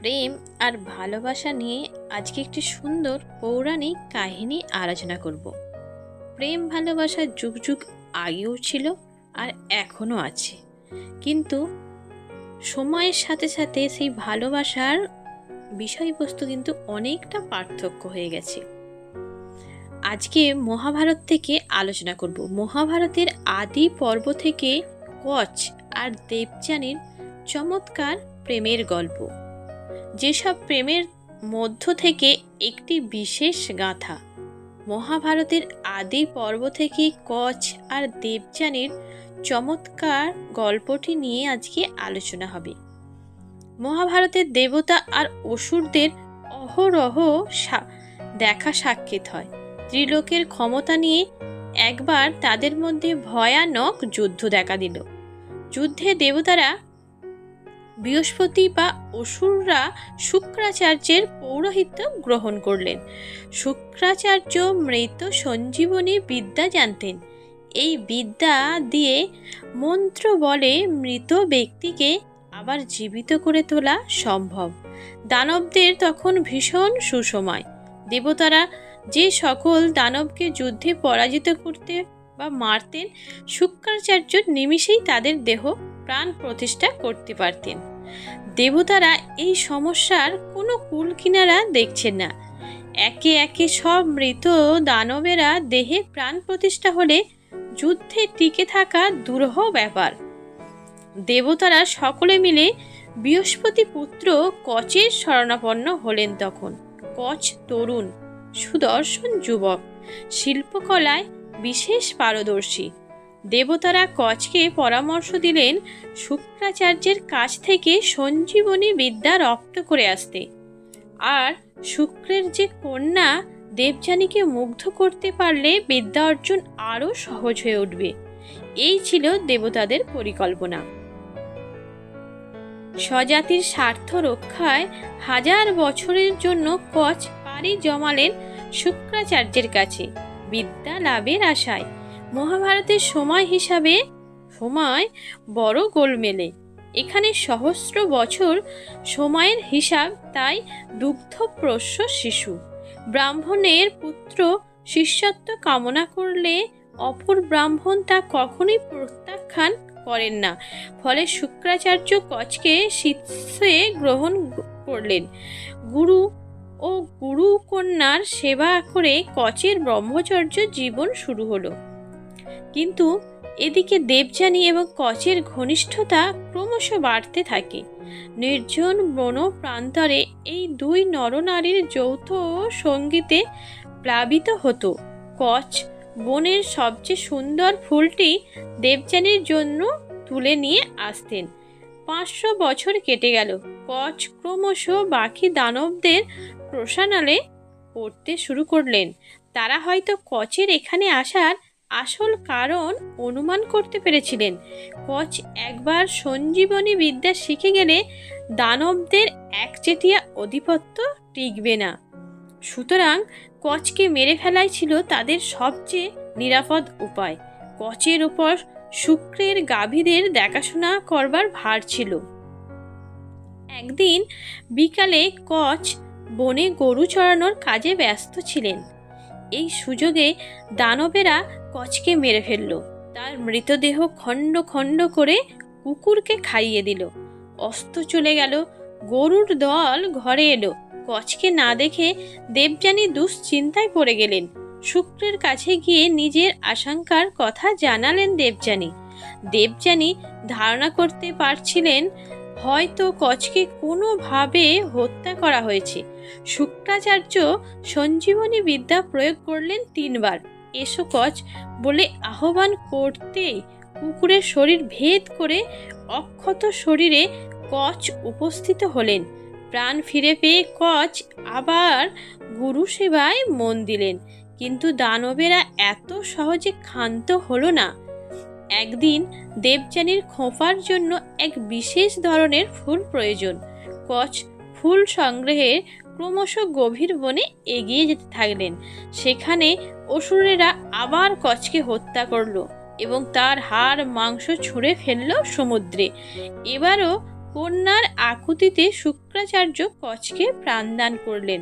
প্রেম আর ভালোবাসা নিয়ে আজকে একটি সুন্দর পৌরাণিক কাহিনী আলোচনা করব। প্রেম, ভালোবাসা যুগ যুগ আগেও ছিল আর এখনও আছে। কিন্তু সময়ের সাথে সাথে সেই ভালোবাসার বিষয়বস্তু কিন্তু অনেকটা পার্থক্য হয়ে গেছে। আজকে মহাভারত থেকে আলোচনা করব। মহাভারতের আদি পর্ব থেকে কচ আর দেবযানীর চমৎকার প্রেমের গল্প। যেসব প্রেমের মধ্য থেকে একটি বিশেষ গাথা। মহাভারতের আদি পর্ব থেকে কচ আর দেবযানীর চমৎকার গল্পটি নিয়ে আজকে আলোচনা হবে। মহাভারতের দেবতা আর অসুরদের অহরহ দেখা সাক্ষাৎ হয়। ত্রিলোকের ক্ষমতা নিয়ে একবার তাদের মধ্যে ভয়ানক যুদ্ধ দেখা দিল। যুদ্ধে দেবতারা বৃহস্পতি বা অসুররা শুক্রাচার্যের পৌরোহিত্য গ্রহণ করলেন। শুক্রাচার্য মৃত সঞ্জীবনী বিদ্যা জানতেন। এই বিদ্যা দিয়ে মন্ত্র বলে মৃত ব্যক্তিকে আবার জীবিত করে তোলা সম্ভব। দানবদের তখন ভীষণ সুসময়। দেবতারা যে সকল দানবকে যুদ্ধে পরাজিত করতে বা মারতেন, শুক্রাচার্য নিমিষেই তাদের দেহ প্রাণ প্রতিষ্ঠা করতে পারতেন। দেবতারা এই সমস্যার কোনো কুল কিনারা দেখছেন না। একে একে সব মৃত দানবেরা দেহে প্রাণ প্রতিষ্ঠা হলে যুদ্ধে টিকে থাকা দুরূহ ব্যাপার। দেবতারা সকলে মিলে বৃহস্পতি পুত্র কচের শরণাপন্ন হলেন তখন। কচ তরুণ, সুদর্শন যুবক, শিল্পকলায় বিশেষ পারদর্শী। দেবতারা কচকে পরামর্শ দিলেন, শুক্রাচার্যের কাছ থেকে সঞ্জীবনী বিদ্যা রপ্ত করে আসতে। আর শুক্রের যে কন্যা, দেবযানীকে মুগ্ধ করতে পারলে বিদ্যা অর্জন আরও সহজ হয়ে উঠবে। এই ছিল দেবতাদের পরিকল্পনা। স্বজাতির স্বার্থ রক্ষায় হাজার বছরের জন্য কচ পাড়ি জমালেন শুক্রাচার্যের কাছে। বিদ্যা লাভের আশায়। মহাভারতের সময় হিসাবে সময় বড় গোলমেলে। এখানে সহস্র বছর সময়ের হিসাব তাই দুগ্ধপ্রস্য শিশু। ব্রাহ্মণের পুত্র শিষ্যত্ব কামনা করলে অপর ব্রাহ্মণ তা কখনোই প্রত্যাখ্যান করেন না। ফলে শুক্রাচার্য কচকে শিষ্যে গ্রহণ করলেন। গুরু ও গুরু কন্যার সেবা করে কচের ব্রহ্মচর্য জীবন শুরু হলো। কিন্তু এদিকে দেবযানী এবং কচের ঘনিষ্ঠতা ক্রমশ বাড়তে থাকে। নির্জন বন প্রান্তরে এই দুই নরনারীর যৌথ সঙ্গীতে প্লাবিত হতো। কচ বনের সবচেয়ে সুন্দর ফুলটি দেবযানীর জন্য তুলে নিয়ে আসতেন। পাঁচশো বছর কেটে গেল। কচ ক্রমশ বাকি দানবদের প্রসানালে পড়তে শুরু করলেন। তারা হয়তো কচের এখানে আসার আসল কারণ অনুমান করতে পেরেছিলেন। কচ একবার সঞ্জীবনী বিদ্যা শিখে গেলে দানবদের একচেটিয়া আধিপত্য টিকবে না। সুতরাং কচকে মেরে ফেলাই ছিল তাদের সবচেয়ে নিরাপদ উপায়। কচের উপর শুক্রের গাভীদের দেখাশোনা করবার ভার ছিল। একদিন বিকালে কচ বনে গরু চড়ানোর কাজে ব্যস্ত ছিলেন। এই সুযোগে দানবেরা কচকে মেরে ফেলল। তার মৃতদেহ খণ্ড খণ্ড করে কুকুরকে খাইয়ে দিল। অস্ত চলে গেল। গরুর দল ঘরে এলো। কচকে না দেখে দেবযানী দুশ্চিন্তায় পড়ে গেলেন। শুক্রের কাছে গিয়ে নিজের আশঙ্কার কথা জানালেন দেবযানী। দেবযানী ধারণা করতে পারছিলেন হয়তো কচকে কোনোভাবে হত্যা করা হয়েছে। শুক্রাচার্য সঞ্জীবনী বিদ্যা প্রয়োগ করলেন তিনবার। এসো কচ বলে আহ্বান করতেই কুকুরের শরীর ভেদ করে অক্ষত শরীরে কচ উপস্থিত হলেন। প্রাণ ফিরে পেয়ে কচ আবার গুরু সেবায় মন দিলেন। কিন্তু দানবেরা এত সহজে ক্ষান্ত হলো না। একদিন দেবযানীর খোঁপার জন্য এক বিশেষ ধরনের ফুল প্রয়োজন। কচ ফুল সংগ্রহে ক্রমশ গভীর বনে এগিয়ে যেতে থাকলেন। সেখানে অসুরেরা আবার কচকে হত্যা করল এবং তার হাড় মাংস ছুঁড়ে ফেলল সমুদ্রে। এবারও কন্যার আকুতিতে শুক্রাচার্য কচকে প্রাণদান করলেন।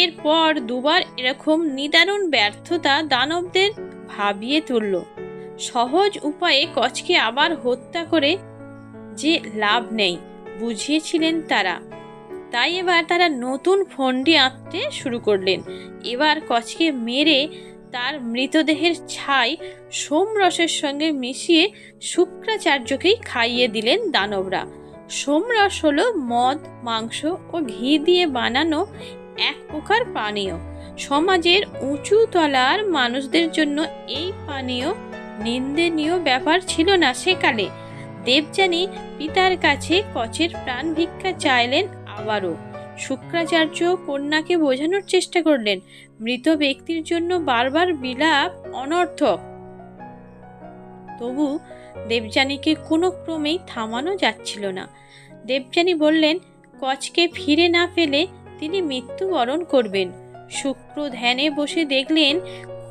এরপর দুবার এরকম নিদারুণ ব্যর্থতা দানবদের ভাবিয়ে তুলল। সহজ উপায়ে কচকে আবার হত্যা করে যে লাভ নেই, বুঝিয়েছিলেন তারা। তাই এবার তারা নতুন ফন্ডি আঁকতে শুরু করলেন। এবার কচকে মেরে তার মৃতদেহের ছাই সোমরসের সঙ্গে মিশিয়ে শুক্রাচার্যকেই খাইয়ে দিলেন দানবরা। সোমরস হলো মদ, মাংস ও ঘি দিয়ে বানানো এক প্রকার পানীয়। সমাজের উঁচু তলার মানুষদের জন্য এই পানীয় নিন্দনীয় ব্যাপার ছিল না সেকালে। দেবযানী পিতার কাছে কচের প্রাণ ভিক্ষা চাইলেন আবারও। শুক্রাচার্য কন্যাকে বোঝানোর চেষ্টা করলেন, মৃত ব্যক্তির জন্য বারবার বিলাপ অনর্থক। তবু দেবযানীকে কোনো ক্রমেই থামানো যাচ্ছিল না। দেবযানী বললেন, কচকে ফিরে না ফেলে তিনি মৃত্যুবরণ করবেন। শুক্র ধ্যানে বসে দেখলেন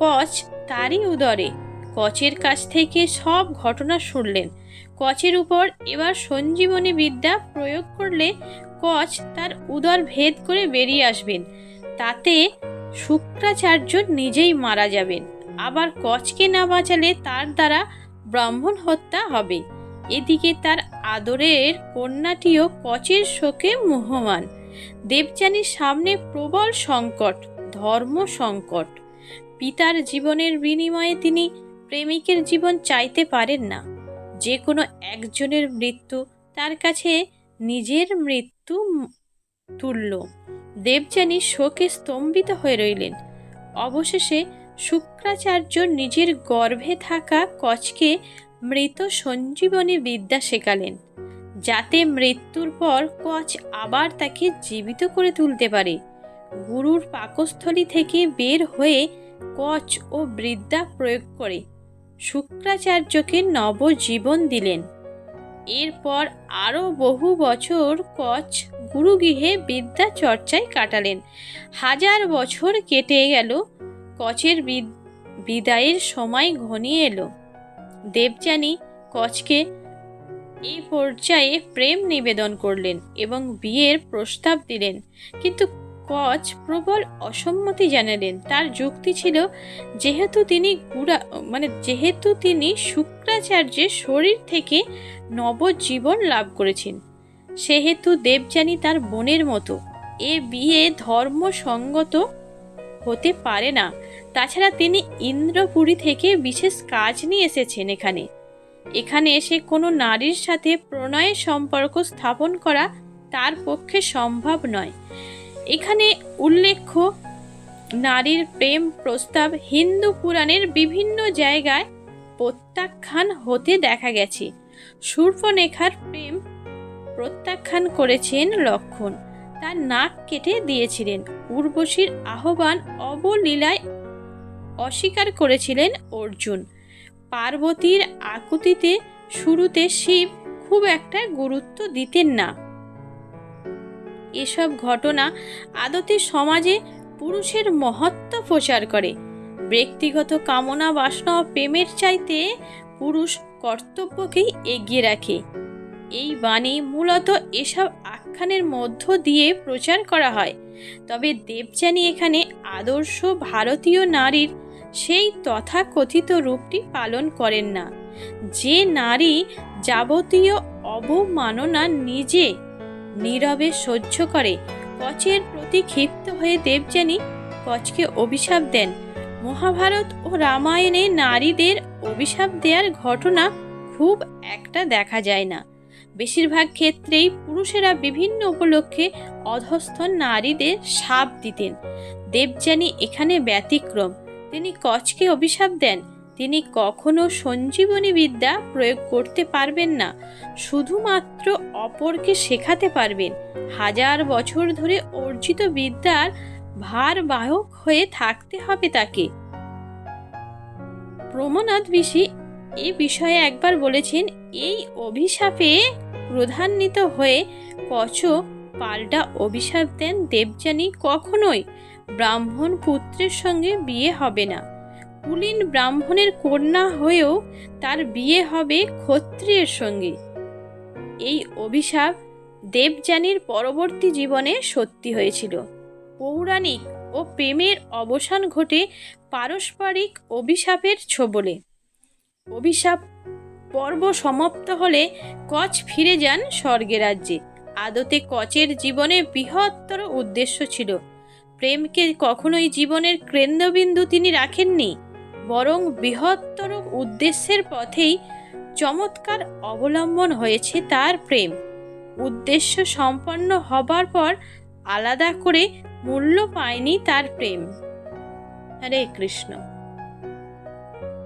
কচ তারই উদরে। কচের কাছ থেকে সব ঘটনা শুনলেন। কচের উপর এবার সঞ্জীবনী বিদ্যা প্রয়োগ করলে কচ তার উদর ভেদ করে বেরিয়ে আসবেন। তাতে শুক্রাচার্য নিজেই মারা যাবেন। আবার কচকে না বাঁচালে তার দ্বারা ব্রাহ্মণ হত্যা হবে। এদিকে তার আদরের কন্যাটিও কচের শোকে মুহ্যমান দেবযানীর সামনে প্রবল সংকট ধর্ম সংকট পিতার জীবনের বিনিময়ে তিনি প্রেমিকের জীবন চাইতে পারেন না। যে কোনো একজনের মৃত্যু তার কাছে নিজের মৃত্যু তুল্য। দেবযানী শোকে স্তম্ভিত হয়ে রইলেন। অবশেষে শুক্রাচার্য নিজের গর্ভে থাকা কচকে মৃত সঞ্জীবনী বিদ্যা শেখালেন, যাতে মৃত্যুর পর কচ আবার তাকে জীবিত করে তুলতে পারে। গুরুর পাকস্থলী থেকে বের হয়ে কচ ও বৃদ্ধা প্রয়োগ করে শুক্রাচার্যকে নবজীবন দিলেন। এরপর আরও বহু বছর কচ গুরুগৃহে বিদ্যা চর্চায় কাটালেন। হাজার বছর কেটে গেল কচের বিদায়ের সময় ঘনিয়ে এলো। দেবযানী কচকে এই পর্যায়ে প্রেম নিবেদন করলেন এবং বিয়ের প্রস্তাব দিলেন। কিন্তু কচ প্রবল অসম্মতি জানালেন। তার যুক্তি ছিল, যেহেতু তিনি গুড়া মানে যেহেতু তিনি শুক্রাচার্যের শরীর থেকে নবজীবন লাভ করেছেন, সেহেতু দেবযানী তার বোনের মতো। এ বিয়ে ধর্মসঙ্গত হতে পারে না। তাছাড়া তিনি ইন্দ্রপুরী থেকে বিশেষ কাজ নিয়ে এসেছেন এখানে। এখানে এসে কোনো নারীর সাথে প্রণয়ের সম্পর্ক স্থাপন করা তার পক্ষে সম্ভব নয়। এখানে উল্লেখ্য, নারীর প্রেম প্রস্তাব হিন্দু পুরাণের বিভিন্ন জায়গায় প্রত্যাখ্যান হতে দেখা গেছে। সূর্পনেখার প্রেম প্রত্যাখ্যান করেছেন লক্ষণ। তার নাক কেটে দিয়েছিলেন। উর্বশীর আহ্বান অবলীলায় অস্বীকার করেছিলেন অর্জুন। পার্বতীর আকুতিতে শুরুতে শিব খুব একটা গুরুত্ব দিতেন না। এসব ঘটনা আদতে সমাজে পুরুষের মহত্ব প্রচার করে। ব্যক্তিগত কামনা, বাসনা ও প্রেমের চাইতে পুরুষ কর্তব্যকেই এগিয়ে রাখে। এই বাণী মূলত এসব আখ্যানের মধ্য দিয়ে প্রচার করা হয়। তবে দেবযানী এখানে আদর্শ ভারতীয় নারীর সেই তথাকথিত রূপটি পালন করেন না। যে নারী যাবতীয় অবমাননা নিজে নীরবে সহ্য করে। কচের প্রতি ক্ষিপ্ত হয়ে দেবযানী কচকে অভিশাপ দেন। মহাভারত ও রামায়ণে নারীদের অভিশাপ দেওয়ার ঘটনা খুব একটা দেখা যায় না। বেশিরভাগ ক্ষেত্রেই পুরুষেরা বিভিন্ন উপলক্ষে অধস্থন নারীদের সাপ দিতেন। দেবযানী এখানে ব্যতিক্রম। তিনি কচকে অভিশাপ দেন। তিনি কখনো সঞ্জীবনী বিদ্যা প্রয়োগ করতে পারবেন না, শুধুমাত্র অপরকে শেখাতে পারবেন। হাজার বছর ধরে অর্জিত বিদ্যার ভার বাহক হয়ে থাকতে হবে তাকে। প্রমনাথ ঋষি এ বিষয়ে একবার বলেছেন, এই অভিশাপে প্রধান্বিত হয়ে কচ পাল্টা অভিশাপ দেন দেবযানী কখনোই। ব্রাহ্মণ পুত্রের সঙ্গে বিয়ে হবে না। কুলীন ব্রাহ্মণের কন্যা হয়েও তার বিয়ে হবে ক্ষত্রিয়ের সঙ্গে। এই অভিশাপ দেবযানীর পরবর্তী জীবনে সত্যি হয়েছিল। পৌরাণিক ও প্রেমের অবসান ঘটে পারস্পরিক অভিশাপের ছোবলে। অভিশাপ পর্ব সমাপ্ত হলে কচ ফিরে যান স্বর্গে রাজ্যে। আদতে কচের জীবনে বৃহত্তর উদ্দেশ্য ছিল। প্রেমকে কখনোই জীবনের কেন্দ্রবিন্দু তিনি রাখেননি। বরং বৃহত্তর উদ্দেশ্যের পথেই চমৎকার অবলম্বন হয়েছে তার প্রেম। উদ্দেশ্য সম্পন্ন হবার পর আলাদা করে মূল্য পায়নি তার প্রেম। হরে কৃষ্ণ।